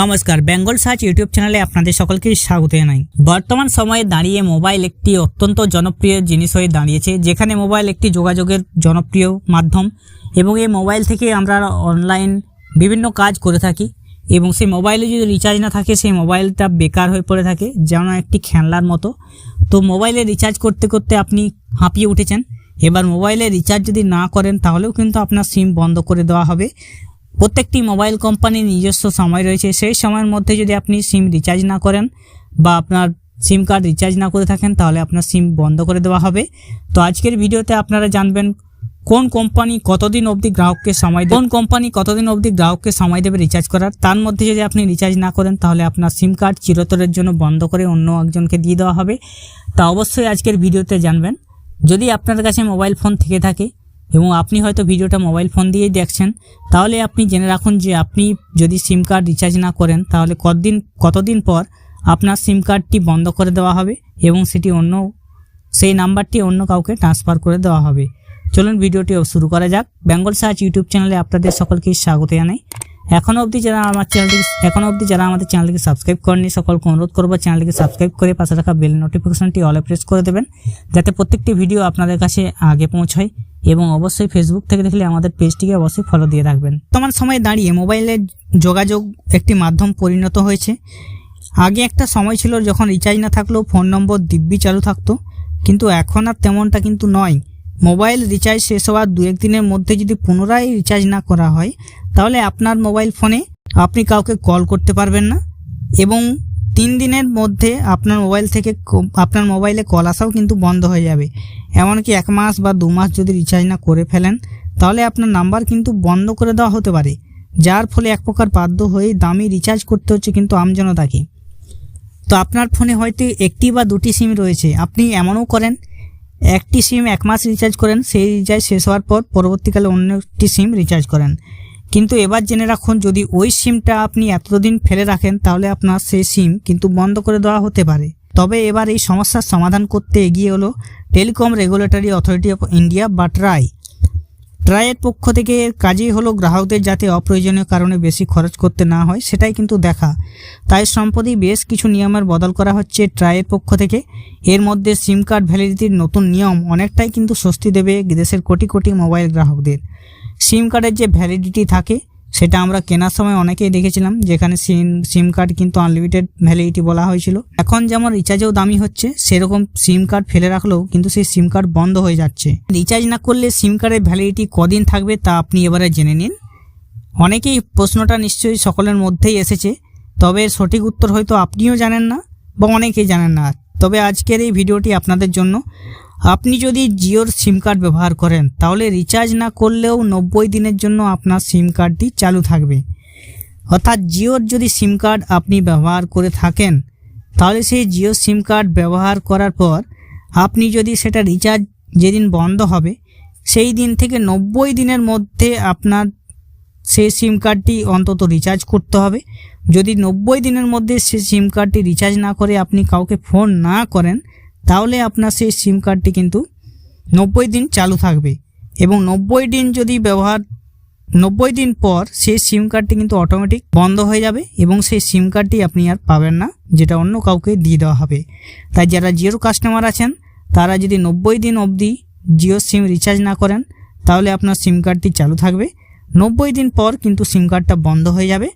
নমস্কার, Bengal search YouTube চ্যানেলে আপনাদের সকলকে স্বাগত জানাই। বর্তমান সময়ে দাঁড়িয়ে মোবাইল একটি অত্যন্ত জনপ্রিয় জিনিস হয়ে দাঁড়িয়েছে, যেখানে মোবাইল একটি যোগাযোগের জনপ্রিয় মাধ্যম এবং এই মোবাইল থেকে আমরা অনলাইন বিভিন্ন কাজ করে থাকি এবং সেই মোবাইলে যদি রিচার্জ না থাকে, সেই মোবাইলটা বেকার হয়ে পড়ে থাকে যেমন একটি খেলনার মতো। তো মোবাইলে রিচার্জ করতে করতে আপনি হাঁপিয়ে উঠেছেন। এবার মোবাইলে রিচার্জ যদি না করেন, তাহলেও কিন্তু আপনার সিম বন্ধ করে দেওয়া হবে। প্রত্যেকটি মোবাইল কোম্পানির নিজস্ব সময় রয়েছে। সেই সময়ের মধ্যে যদি আপনি সিম রিচার্জ না করেন বা আপনার সিম কার্ড রিচার্জ না করে থাকেন, তাহলে আপনার সিম বন্ধ করে দেওয়া হবে। তো আজকের ভিডিওতে আপনারা জানবেন কোন কোম্পানি কতদিন অবধি গ্রাহককে সময় কোন কোম্পানি কতদিন অবধি গ্রাহককে সময় দেবে রিচার্জ করার। তার মধ্যে যদি আপনি রিচার্জ না করেন, তাহলে আপনার সিম কার্ড চিরতরের জন্য বন্ধ করে অন্য একজনকে দিয়ে দেওয়া হবে। তা অবশ্যই আজকের ভিডিওতে জানবেন। যদি আপনার কাছে মোবাইল ফোন থেকে থাকে এবং আপনি হয়তো ভিডিওটা মোবাইল ফোন দিয়েই দেখছেন, তাহলে আপনি জেনে রাখুন যে আপনি যদি সিম কার্ড রিচার্জ না করেন, তাহলে কতদিন কতদিন পর আপনার সিম কার্ডটি বন্ধ করে দেওয়া হবে এবং সেটি অন্য, সেই নাম্বারটি অন্য কাউকে ট্রান্সফার করে দেওয়া হবে। চলুন ভিডিওটি শুরু করা যাক। বেঙ্গল সার্চ ইউটিউব চ্যানেলে আপনাদের সকলকে স্বাগত জানাই। এখনও অবধি যারা আমার চ্যানেলটি এখনও অবধি যারা আমাদের চ্যানেলকে সাবস্ক্রাইব করেনি সকলকে অনুরোধ করব চ্যানেলটিকে সাবস্ক্রাইব করে পাশে রাখা বেল নোটিফিকেশনটি অলে প্রেস করে দেবেন, যাতে প্রত্যেকটি ভিডিও আপনাদের কাছে আগে পৌঁছায়। এবং অবশ্যই ফেসবুক থেকে দেখলে আমাদের পেজটিকে অবশ্যই ফলো দিয়ে রাখবেন। বর্তমান সময়ে দাঁড়িয়ে মোবাইলের যোগাযোগ একটি মাধ্যম পরিণত হয়েছে। আগে একটা সময় ছিল যখন রিচার্জ না থাকলেও ফোন নম্বর দিব্যি চালু থাকতো। কিন্তু এখন আর তেমনটা কিন্তু নয়। মোবাইল রিচার্জ শেষ হওয়ার দু একদিনের মধ্যে যদি পুনরায় রিচার্জ না করা হয়, তাহলে আপনার মোবাইল ফোনে আপনি কাউকে কল করতে পারবেন না। এবং তিন দিনের মধ্যে আপনার মোবাইল থেকে আপনার মোবাইলে কল আসাও কিন্তু বন্ধ হয়ে যাবে। এমনকি এক মাস বা দু মাস যদি রিচার্জ না করে ফেলেন, তাহলে আপনার নাম্বার কিন্তু বন্ধ করে দেওয়া হতে পারে, যার ফলে এক প্রকার বাধ্য হয়ে দামি রিচার্জ করতে হচ্ছে কিন্তু আমজনতাকে। তো আপনার ফোনে হয়তো একটি বা দুটি সিম রয়েছে, আপনি এমনও করেন, একটি সিম এক মাস রিচার্জ করেন, সেই রিচার্জ শেষ হওয়ার পর পরবর্তীকালে অন্য একটি সিম রিচার্জ করেন। কিন্তু এবার জেনে রাখুন, যদি ওই সিমটা আপনি এতদিন ফেলে রাখেন, তাহলে আপনার সেই সিম কিন্তু বন্ধ করে দেওয়া হতে পারে। তবে এবার এই সমস্যার সমাধান করতে এগিয়ে হলো telecom regulatory authority of India বা ট্রাই। ট্রাইয়ের পক্ষ থেকে কাজই হলো গ্রাহকদের যাতে অপ্রয়োজনীয় কারণে বেশি খরচ করতে না হয়, সেটাই কিন্তু দেখা। তাই সম্প্রতি বেশ কিছু নিয়মের বদল করা হচ্ছে ট্রাইয়ের পক্ষ থেকে। এর মধ্যে সিম কার্ড ভ্যালিডিটির নতুন নিয়ম অনেকটাই কিন্তু স্বস্তি দেবে দেশের কোটি কোটি মোবাইল গ্রাহকদের। সিম কার্ডের যে ভ্যালিডিটি থাকে, সেটা আমরা কেনার সময় অনেকেই দেখেছিলাম, যেখানে সিম সিম কার্ড কিন্তু আনলিমিটেড ভ্যালিডিটি বলা হয়েছিল। এখন যেমন রিচার্জেও দামি হচ্ছে, সেরকম সিম কার্ড ফেলে রাখলেও কিন্তু সেই সিম কার্ড বন্ধ হয়ে যাচ্ছে। রিচার্জ না করলে সিম কার্ডের ভ্যালিডিটি কদিন থাকবে, তা আপনি এবারে জেনে নিন। অনেকেই প্রশ্নটা নিশ্চয়ই সকলের মধ্যেই এসেছে, তবে সঠিক উত্তর হয়তো আপনিও জানেন না, বা অনেকেই জানেন না। তবে আজকের এই ভিডিওটি আপনাদের জন্য। আপনি যদি জিওর সিম কার্ড ব্যবহার করেন, তাহলে রিচার্জ না করলেও নব্বই দিনের জন্য আপনার সিম কার্ডটি চালু থাকবে। অর্থাৎ জিওর যদি সিম কার্ড আপনি ব্যবহার করে থাকেন, তাহলে সেই জিও সিম কার্ড ব্যবহার করার পর আপনি যদি সেটা রিচার্জ যেদিন বন্ধ হবে, সেই দিন থেকে নব্বই দিনের মধ্যে আপনার সেই সিম কার্ডটি অন্তত রিচার্জ করতে হবে। যদি নব্বই দিনের মধ্যে সেই সিম কার্ডটি রিচার্জ না করে আপনি কাউকে ফোন না করেন তাহলে আপনার সেই সিম কার্ডটি কিন্তু নব্বই দিন চালু থাকবে। এবং নব্বই দিন যদি ব্যবহার, নব্বই দিন পর সেই সিম কার্ডটি কিন্তু অটোমেটিক বন্ধ হয়ে যাবে এবং সেই সিম কার্ডটি আপনি আর পাবেন না, যেটা অন্য কাউকে দিয়ে দেওয়া হবে। তাই যারা জিওর কাস্টমার আছেন, তারা যদি নব্বই দিন অবধি জিও সিম রিচার্জ না করেন, তাহলে আপনার সিম কার্ডটি চালু থাকবে। নব্বই দিন পর কিন্তু সিম কার্ডটা বন্ধ হয়ে যাবে।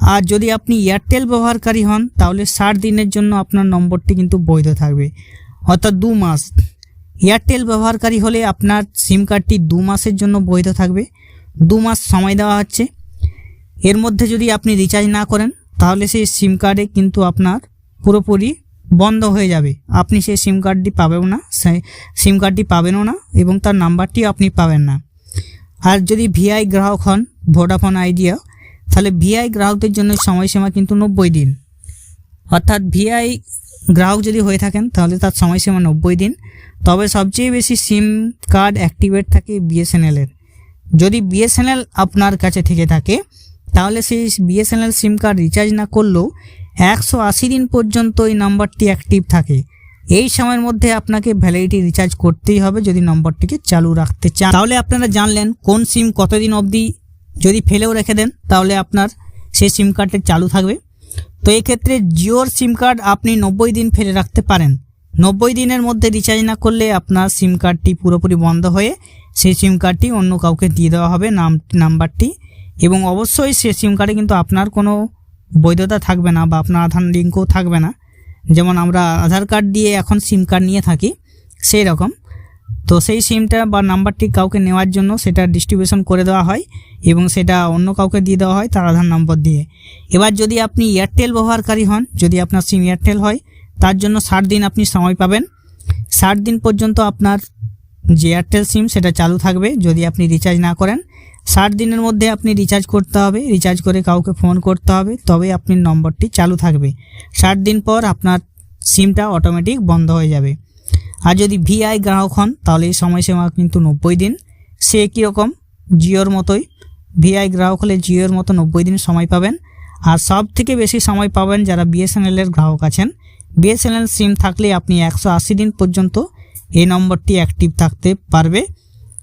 আর যদি আপনি এয়ারটেল ব্যবহারকারী হন, তাহলে ষাট দিনের জন্য আপনার নম্বরটি কিন্তু বৈধ থাকবে। অর্থাৎ দু মাস। এয়ারটেল ব্যবহারকারী হলে আপনার সিম কার্ডটি দু মাসের জন্য বৈধ থাকবে। দু মাস সময় দেওয়া হচ্ছে। এর মধ্যে যদি আপনি রিচার্জ না করেন, তাহলে সেই সিম কার্ডে কিন্তু আপনার পুরোপুরি বন্ধ হয়ে যাবে। আপনি সেই সিম কার্ডটি পাবেন না সেই সিম কার্ডটি পাবেনও না এবং তার নাম্বারটিও আপনি পাবেন না। আর যদি ভিআই গ্রাহক হন ভোডাফোন আইডিয়া তাহলে ভিআই গ্রাহকদের জন্য সময়সীমা কিন্তু নব্বই দিন। অর্থাৎ ভিআই গ্রাহক যদি হয়ে থাকেন, তাহলে তার সময়সীমা নব্বই দিন। তবে সবচেয়ে বেশি সিম কার্ড অ্যাক্টিভেট থাকে বিএসএনএলের যদি বিএসএনএল আপনার কাছে থেকে থাকে, তাহলে সেই বিএসএনএল সিম কার্ড রিচার্জ না করলেও একশো আশি দিন পর্যন্ত এই নাম্বারটি অ্যাক্টিভ থাকে। এই সময়ের মধ্যে আপনাকে ভ্যালিডিটি রিচার্জ করতেই হবে যদি নম্বরটিকে চালু রাখতে চান। তাহলে আপনারা জানলেন কোন সিম কতদিন অবধি যদি ফেলেও রেখে দেন, তাহলে আপনার সেই সিম কার্ডটি চালু থাকবে। তো এই ক্ষেত্রে জিওর সিম কার্ড আপনি নব্বই দিন ফেলে রাখতে পারেন। নব্বই দিনের মধ্যে রিচার্জ না করলে আপনার সিম কার্ডটি পুরোপুরি বন্ধ হয়ে সেই সিম কার্ডটি অন্য কাউকে দিয়ে দেওয়া হবে নাম নাম্বারটি এবং অবশ্যই সে সিম কার্ডে কিন্তু আপনার কোনো বৈধতা থাকবে না বা আপনার আধার লিঙ্কও থাকবে না। যেমন আমরা আধার কার্ড দিয়ে এখন সিম কার্ড নিয়ে থাকি সেই রকম তো সেই সিমটা বা নাম্বারটি কাউকে নেওয়ার জন্য সেটা ডিস্ট্রিবিউশন করে দেওয়া হয় এবং সেটা অন্য কাউকে দিয়ে দেওয়া হয় তার আধার নম্বর দিয়ে। এবার যদি আপনি এয়ারটেল ব্যবহারকারী হন, যদি আপনার সিম এয়ারটেল হয়, তার জন্য ষাট দিন আপনি সময় পাবেন। ষাট দিন পর্যন্ত আপনার যে এয়ারটেল সিম সেটা চালু থাকবে যদি আপনি রিচার্জ না করেন। ষাট দিনের মধ্যে আপনি রিচার্জ করতে হবে রিচার্জ করে কাউকে ফোন করতে হবে, তবে আপনি নম্বরটি চালু থাকবে। ষাট দিন পর আপনার সিমটা অটোমেটিক বন্ধ হয়ে যাবে। আর যদি ভিআই গ্রাহক হন, তাহলে এই সময়সীমা কিন্তু নব্বই দিন। সে কীরকম? জিওর মতোই। ভিআই গ্রাহক হলে জিওর মতো নব্বই দিন সময় পাবেন। আর সব থেকে বেশি সময় পাবেন যারা বিএসএনএলের গ্রাহক আছেন। বিএসএনএল সিম থাকলে আপনি একশো আশি দিন পর্যন্ত এই নম্বরটি অ্যাক্টিভ থাকতে পারবে।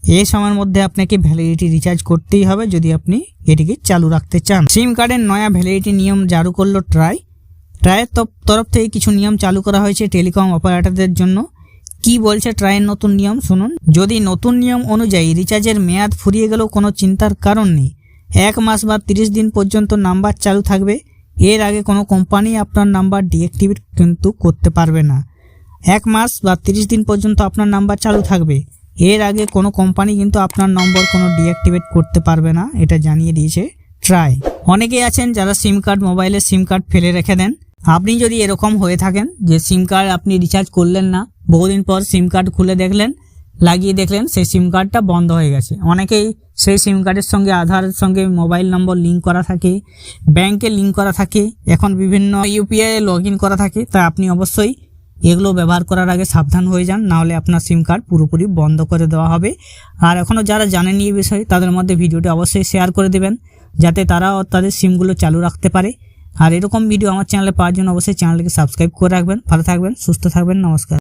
এই সময়ের মধ্যে আপনাকে ভ্যালিডিটি রিচার্জ করতেই হবে যদি আপনি এটিকে চালু রাখতে চান। সিম কার্ডের নয়া ভ্যালিডিটি নিয়ম জারু করল ট্রাই। ট্রায়ের তরফ থেকে কিছু নিয়ম চালু করা হয়েছে টেলিকম অপারেটরদের জন্য। কি বলছে ট্রায়ের নতুন নিয়ম শুনুন। যদি নতুন নিয়ম অনুযায়ী রিচার্জের মেয়াদ ফুরিয়ে গেলেও কোনো চিন্তার কারণ নেই। এক মাস বা তিরিশ দিন পর্যন্ত নাম্বার চালু থাকবে। এর আগে কোনো কোম্পানি আপনার নাম্বার ডিঅ্যাক্টিভেট কিন্তু করতে পারবে না। এক মাস বা তিরিশ দিন পর্যন্ত আপনার নাম্বার চালু থাকবে। এর আগে কোনো কোম্পানি কিন্তু আপনার নম্বর কোনো ডিঅ্যাক্টিভেট করতে পারবে না, এটা জানিয়ে দিয়েছে ট্রাই অনেকেই আছেন যারা সিম কার্ড, মোবাইলে সিম কার্ড ফেলে রেখে দেন। আপনি যদি এরকম হয়ে থাকেন যে সিম কার্ড আপনি রিচার্জ করলেন না, বহুদিন পর সিম কার্ড খুলে দেখলেন, লাগিয়ে দেখলেন, সেই সিম কার্ডটা বন্ধ হয়ে গেছে। অনেকেই সেই সিম কার্ডের সঙ্গে আধারের সঙ্গে মোবাইল নম্বর লিঙ্ক করা থাকে ব্যাংকে লিঙ্ক করা থাকে, এখন বিভিন্ন ইউপিআই লগ ইন করা থাকে তা আপনি অবশ্যই এগুলো ব্যবহার করার আগে সাবধান হয়ে যান, নাহলে আপনার সিম কার্ড পুরোপুরি বন্ধ করে দেওয়া হবে। আর এখনও যারা জানেন এই বিষয়ে, তাদের মধ্যে ভিডিওটি অবশ্যই শেয়ার করে দেবেন, যাতে তারাও তাদের সিমগুলো চালু রাখতে পারে। আর এরকম ভিডিও আমার চ্যানেলে পাওয়ার জন্য অবশ্যই চ্যানেলটিকে সাবস্ক্রাইব করে রাখবেন। ভালো থাকবেন, সুস্থ থাকবেন, নমস্কার।